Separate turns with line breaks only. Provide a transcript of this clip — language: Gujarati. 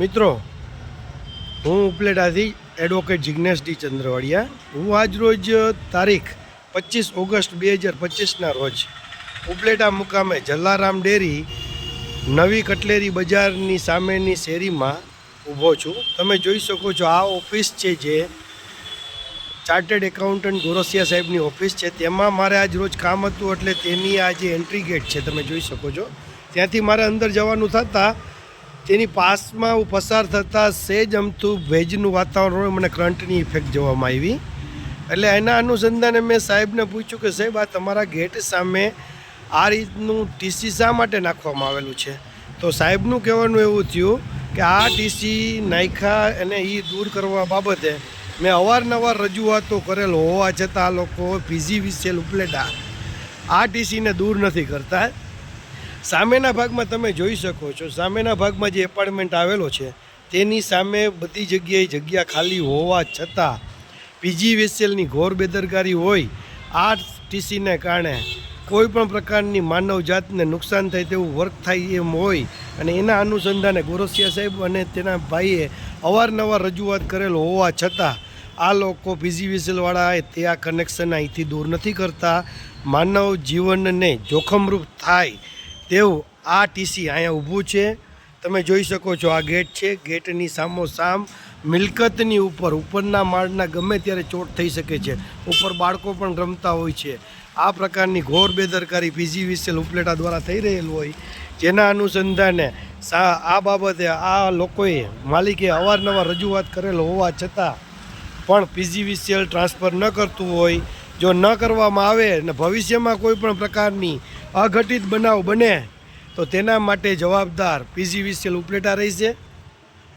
મિત્રો, હું ઉપલેટાથી એડવોકેટ જિજ્ઞેશ ડી ચંદ્રવાડિયા. હું આજ રોજ તારીખ પચીસ ઓગસ્ટ બે હજાર પચીસના રોજ ઉપલેટા મુકામે જલારામ ડેરી નવી કટલેરી બજારની સામેની શેરીમાં ઊભો છું. તમે જોઈ શકો છો આ ઓફિસ છે જે ચાર્ટર્ડ એકાઉન્ટન્ટ ગોરસિયા સાહેબની ઓફિસ છે. તેમાં મારે આજ રોજ કામ હતું એટલે તેની આ જે એન્ટ્રી ગેટ છે, તમે જોઈ શકો છો. ત્યાંથી મારે અંદર જવાનું થતાં તેની પાસમાં હું પસાર થતાં સેજ અમથું ભેજનું વાતાવરણ મને કરંટની ઇફેક્ટ જોવામાં આવી. એટલે એના અનુસંધાને મેં સાહેબને પૂછ્યું કે, સાહેબ, આ તમારા ગેટ સામે આ રીતનું ટીસી શા માટે નાખવામાં આવેલું છે? તો સાહેબનું કહેવાનું એવું થયું કે, આ ટીસી નાખ્યા અને એ દૂર કરવા બાબતે મેં અવારનવાર રજૂઆતો કરેલ હોવા છતાં આ લોકો પીજીવીસીએલ ઉપલેટા આ ટીસીને દૂર નથી કરતા. સામેના ભાગમાં તમે જોઈ શકો છો. સામેના ભાગમાં જે એપાર્ટમેન્ટ આવેલો છે, તેની સામે બધી જગ્યાએ જગ્યા ખાલી હોવા છતાં પીજી વેસેલની ઘોર બેદરકારી હોય, આ ટીસીને કારણે કોઈ પણ પ્રકારની માનવ જાતને નુકસાન થાય તેવું વર્ક થાય એમ હોય અને એના અનુસંધાને ગોરસિયા સાહેબ અને તેના ભાઈએ અવારનવાર રજૂઆત કરેલ હોવા છતાં આ લોકો પીજીવીસીએલવાળા તે આ કનેક્શન અહીંથી દૂર નથી કરતા. માનવ જીવનને જોખમરૂપ થાય તેવું આ ટીસી અહીંયા ઊભું છે. તમે જોઈ શકો છો આ ગેટ છે. ગેટની સામોસામ મિલકતની ઉપર, ઉપરના માળના ગમે ત્યારે ચોટ થઈ શકે છે. ઉપર બાળકો પણ રમતા હોય છે. આ પ્રકારની ઘોર બેદરકારી પીજીવીસીએલ ઉપલેટા દ્વારા થઈ રહેલું હોય. જેના અનુસંધાને સા, આ બાબતે આ લોકોએ માલિકે અવારનવાર રજૂઆત કરેલ હોવા છતાં પણ પીજીવીસીએલ ટ્રાન્સફર ન કરતું હોય. જો ન કરવામાં આવે અને ભવિષ્યમાં કોઈ પણ પ્રકારની અઘટિત બનાવ બને તો તેના માટે જવાબદાર પીજીવીસીએલ ઉપલેટા રહેશે